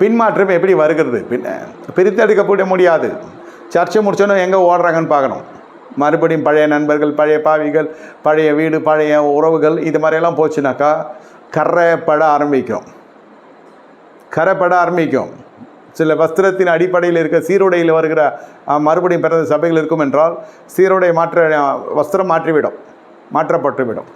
பின்மாற்றம் எப்படி வருகிறது? பின் பிரித்தெடுக்கப்பட முடியாது. சர்ச்சை முடிச்சோன்னு எங்கே ஓடுறாங்கன்னு பார்க்கணும். மறுபடியும் பழைய நண்பர்கள் பழைய பாவிகள் பழைய வீடு பழைய உறவுகள் இது மாதிரியெல்லாம் போச்சுனாக்கா கரைப்பட ஆரம்பிக்கும். கரைப்பட ஆரம்பிக்கும். சில வஸ்திரத்தின் அடிப்படையில் இருக்க சீருடையில் வருகிற மறுபடியும் பிறந்த சபைகள் இருக்கும் என்றால் சீருடை மாற்ற வஸ்திரம் மாற்றிவிடும். மாற்றப்பட்டுவிடும்.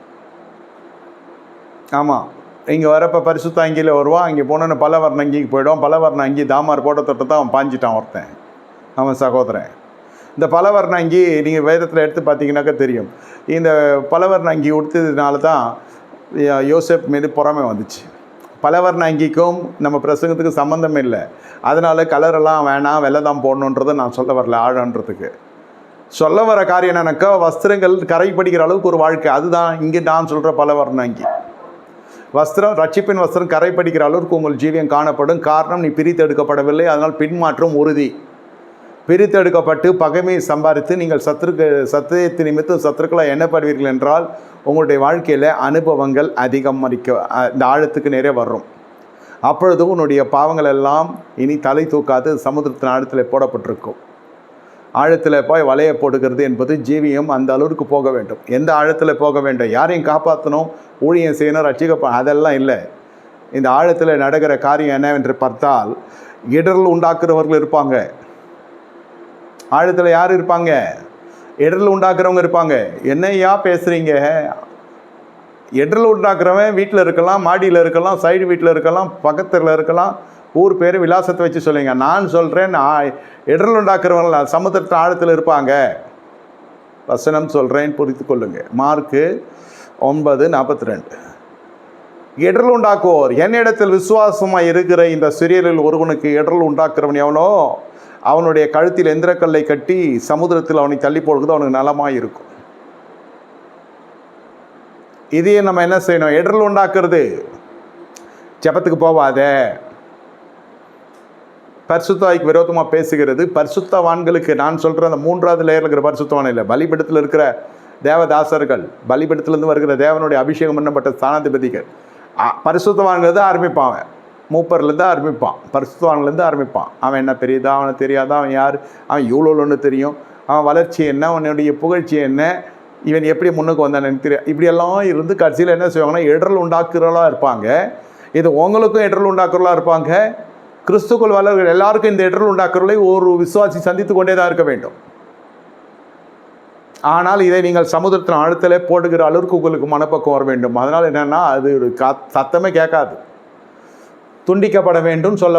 ஆமாம் இங்கே வரப்போ பரிசுத்த அங்கியில் வருவான். இங்கே போனோன்னு பலவர்ண அங்கிக்கு போயிடும் பலவர்ண அங்கி தாமார் போட்ட தொட்டு தான் அவன் பாஞ்சிட்டான் ஒருத்தன். அவன் சகோதரன். இந்த பலவர்ண அங்கி நீங்கள் வேதத்தில் எடுத்து பார்த்தீங்கன்னாக்கா தெரியும். இந்த பலவர்ண அங்கி உடுத்ததுனால தான் யோசப் மீது புறமை வந்துச்சு. பலவர்ண அங்கிக்கும் நம்ம பிரசங்கத்துக்கு சம்மந்தம் இல்லை. அதனால் கலரெல்லாம் வேணாம் வெள்ளை தான் போடணுன்றதை நான் சொல்ல வரல ஆழன்றதுக்கு. சொல்ல வர காரியம் என்னன்னாக்கா வஸ்திரங்கள் கரை படிக்கிற அளவுக்கு ஒரு வாழ்க்கை. அதுதான் இங்கே நான் சொல்கிற பலவர்ண அங்கி. வஸ்திரம் ரட்சிப்பின் வஸ்திரம் கரை படிக்கிற அளவுக்கு உங்கள் ஜீவியம் காணப்படும். காரணம் நீ பிரித்தெடுக்கப்படவில்லை அதனால் பின்மாற்றம் உறுதி. பிரித்தெடுக்கப்பட்டு பகைமையை சம்பாதித்து நீங்கள் சத்துருக்கு சத்தியத்தை நிமித்தம் சத்துருக்களாக எண்ணப்படுவீர்கள் என்றால் உங்களுடைய வாழ்க்கையில் அனுபவங்கள் அதிகம் இந்த ஆழத்துக்கு நிறைய வரும். அப்பொழுது உன்னுடைய பாவங்கள் எல்லாம் இனி தலை தூக்காது. சமுத்திரத்தின் ஆழத்தில் போடப்பட்டிருக்கும். ஆழத்தில் போய் வலையை போடுகிறது என்பது ஜீவியம் அந்த அளவுக்கு போக வேண்டும். எந்த ஆழத்தில் போக வேண்டும்? யாரையும் காப்பாற்றணும் ஊழியம் செய்யணும்? ரட்சிக்க அதெல்லாம் இல்லை. இந்த ஆழத்தில் நடக்கிற காரியம் என்னவென்று பார்த்தால் இடரல் உண்டாக்குறவர்கள் இருப்பாங்க. ஆழத்தில் யார் இருப்பாங்க? இடரல் உண்டாக்குறவங்க இருப்பாங்க. என்னையா பேசுகிறீங்க இடரல் உண்டாக்குறவன் வீட்டில் இருக்கலாம் மாடியில் இருக்கலாம் சைடு வீட்டில் இருக்கலாம் பக்கத்தில் இருக்கலாம் ஊர் பேர் விலாசத்தை வச்சு சொல்லுங்க. நான் சொல்கிறேன் நான் உண்டாக்குறவங்க உண்டாக்குறவங்கள சமுத்திரத்து ஆழத்தில் இருப்பாங்க. வசனம் சொல்கிறேன் புரிந்து கொள்ளுங்க. மார்க்கு ஒன்பது நாற்பத்தி ரெண்டு இடல் உண்டாக்குவோர் என்னிடத்தில் விசுவாசமாக இருக்கிற இந்த சிறியலில் ஒருவனுக்கு இடல் உண்டாக்குறவன் எவனோ அவனுடைய கழுத்தில் எந்திரக்கல்லை கட்டி சமுத்திரத்தில் அவனை தள்ளி போடுறது அவனுக்கு நலமாக இருக்கும். இதையே நம்ம என்ன செய்யணும்? இடல் உண்டாக்குறது. ஜெபத்துக்கு போவாதே. பரிசுத்தாய்க்கு விரோதமாக பேசுகிறது. பரிசுத்தவான்களுக்கு நான் சொல்கிற அந்த மூன்றாவது லேயரில் இருக்கிற பரிசுத்தவான் இல்லை. பலிபடத்தில் இருக்கிற தேவதாசர்கள் பலிபடத்துலேருந்து வருகிற தேவனுடைய அபிஷேகம் பண்ணப்பட்ட ஸ்தானாதிபதிகள். அ, பரிசுத்தவான்கள் தான் ஆரம்பிப்பான் அவன். மூப்பர்லேருந்து ஆரம்பிப்பான் பரிசுத்தவான்லேருந்து ஆரம்பிப்பான் அவன் என்ன பெரியதா அவனை தெரியாதா? அவன் யார்? அவன் இவ்வளோ ஒன்று தெரியும்? அவன் வளர்ச்சி என்ன? அவனுடைய புகழ்ச்சி என்ன? இவன் எப்படி முன்னுக்கு வந்தான் எனக்கு தெரியும் இப்படியெல்லாம் இருந்து கடைசியில் என்ன செய்வாங்கன்னா இடரல் உண்டாக்குறவளா இருப்பாங்க. இது உங்களுக்கும் இடரல் உண்டாக்குறவளா இருப்பாங்க. கிறிஸ்துக்குள் வளர்கள் எல்லாருக்கும் இந்த இடரல் உண்டாக்குறவளை ஒரு விசுவாசி சந்தித்து கொண்டே தான் இருக்க வேண்டும். ஆனால் இதை நீங்கள் சமுதிரத்தின் அழுத்தலே போடுகிற அளவுக்கு உங்களுக்கு மனப்பக்கம் வர வேண்டும். அதனால் என்னென்னா அது ஒரு சத்தமே கேட்காது. துண்டிக்கப்பட வேண்டும் சொல்ல